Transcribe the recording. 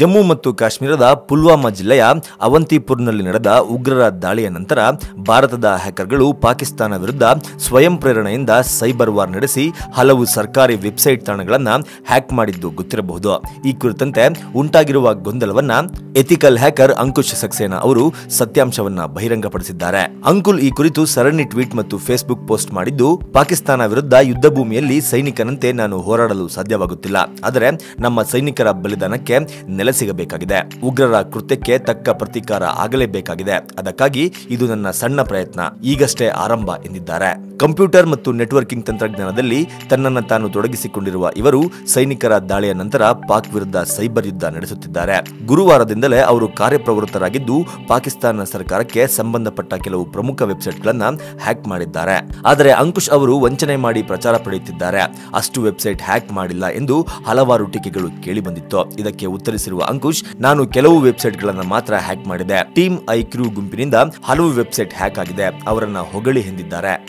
ಜಮ್ಮು ಮತ್ತು ಕಾಶ್ಮೀರದ ಪುಲ್ವಾಮಾ ಜಿಲ್ಲೆಯ ಅವಂತಿಪುರ್ನಲ್ಲಿ ನಡೆದ ಉಗ್ರರ ದಾಳಿಯ ನಂತರ ಭಾರತದ ಹ್ಯಾಕರ್ಗಳು ಪಾಕಿಸ್ತಾನ ವಿರುದ್ಧ ಸ್ವಯಂ ಪ್ರೇರಣೆಯಿಂದ ಸೈಬರ್ ವಾರ್ ನಡೆಸಿ ಹಲವು ಸರ್ಕಾರಿ ವೆಬ್ಸೈಟ್ ತಾಣಗಳನ್ನು ಹ್ಯಾಕ್ ಮಾಡಿದ್ದು ಗೊತ್ತಿರಬಹುದು. ಈ ಕುರಿತಂತೆ ಉಂಟಾಗಿರುವ ಗೊಂದಲವನ್ನ ಎಥಿಕಲ್ ಹ್ಯಾಕರ್ ಅಂಕುಶ್ ಸಕ್ಸೇನಾ ಅವರು ಸತ್ಯಾಂಶವನ್ನ ಬಹಿರಂಗಪಡಿಸಿದ್ದಾರೆ. ಅಂಕುಲ್ ಈ ಕುರಿತು ಸರಣಿ ಟ್ವೀಟ್ ಮತ್ತು ಫೇಸ್ಬುಕ್ ಪೋಸ್ಟ್ ಮಾಡಿದ್ದು, ಪಾಕಿಸ್ತಾನ ವಿರುದ್ಧ ಯುದ್ಧ ಭೂಮಿಯಲ್ಲಿ ಸೈನಿಕನಂತೆ ನಾನು ಹೋರಾಡಲು ಸಾಧ್ಯವಾಗುತ್ತಿಲ್ಲ. ಆದರೆ ನಮ್ಮ ಸೈನಿಕರ ಬಲಿದಾನಕ್ಕೆ ನೆಲೆ ಸಿಗಬೇಕಾಗಿದೆ. ಉಗ್ರರ ಕೃತ್ಯಕ್ಕೆ ತಕ್ಕ ಪ್ರತೀಕಾರ ಆಗಲೇಬೇಕಾಗಿದೆ. ಅದಕ್ಕಾಗಿ ಇದು ನನ್ನ ಸಣ್ಣ ಪ್ರಯತ್ನ. ಈಗಷ್ಟೇ ಆರಂಭ ಎಂದಿದ್ದಾರೆ. ಕಂಪ್ಯೂಟರ್ ಮತ್ತು ನೆಟ್ವರ್ಕಿಂಗ್ ತಂತ್ರಜ್ಞಾನದಲ್ಲಿ ತನ್ನನ್ನು ತಾನು ತೊಡಗಿಸಿಕೊಂಡಿರುವ ಇವರು ಸೈನಿಕರ ದಾಳಿಯ ನಂತರ ಪಾಕ್ ವಿರುದ್ಧ ಸೈಬರ್ ಯುದ್ಧ ನಡೆಸುತ್ತಿದ್ದಾರೆ. ಗುರುವಾರದಿಂದಲೇ ಅವರು ಕಾರ್ಯಪ್ರವೃತ್ತರಾಗಿದ್ದು, ಪಾಕಿಸ್ತಾನ ಸರ್ಕಾರಕ್ಕೆ ಸಂಬಂಧಪಟ್ಟ ಕೆಲವು ಪ್ರಮುಖ ವೆಬ್ಸೈಟ್ಗಳನ್ನು ಹ್ಯಾಕ್ ಮಾಡಿದ್ದಾರೆ. ಆದರೆ ಅಂಕುಶ್ ಅವರು ವಂಚನೆ ಮಾಡಿ ಪ್ರಚಾರ ಪಡೆಯುತ್ತಿದ್ದಾರೆ. ಅಷ್ಟು ವೆಬ್ಸೈಟ್ ಹ್ಯಾಕ್ ಮಾಡಿಲ್ಲ ಎಂದು ಹಲವಾರು ಟೀಕೆಗಳು ಕೇಳಿಬಂದಿತ್ತು. ಇದಕ್ಕೆ ಉತ್ತರಿಸಿರುವ ಅಂಕುಶ್, ನಾನು ಕೆಲವು ವೆಬ್ಸೈಟ್ಗಳನ್ನು ಮಾತ್ರ ಹ್ಯಾಕ್ ಮಾಡಿದೆ. ಟೀಮ್ ಐ ಕ್ರೂ ಗುಂಪಿನಿಂದ ಹಲವು ವೆಬ್ಸೈಟ್ ಹ್ಯಾಕ್ ಆಗಿದೆ. ಅವರನ್ನ ಹೊಗಳಿ ಎಂದಿದ್ದಾರೆ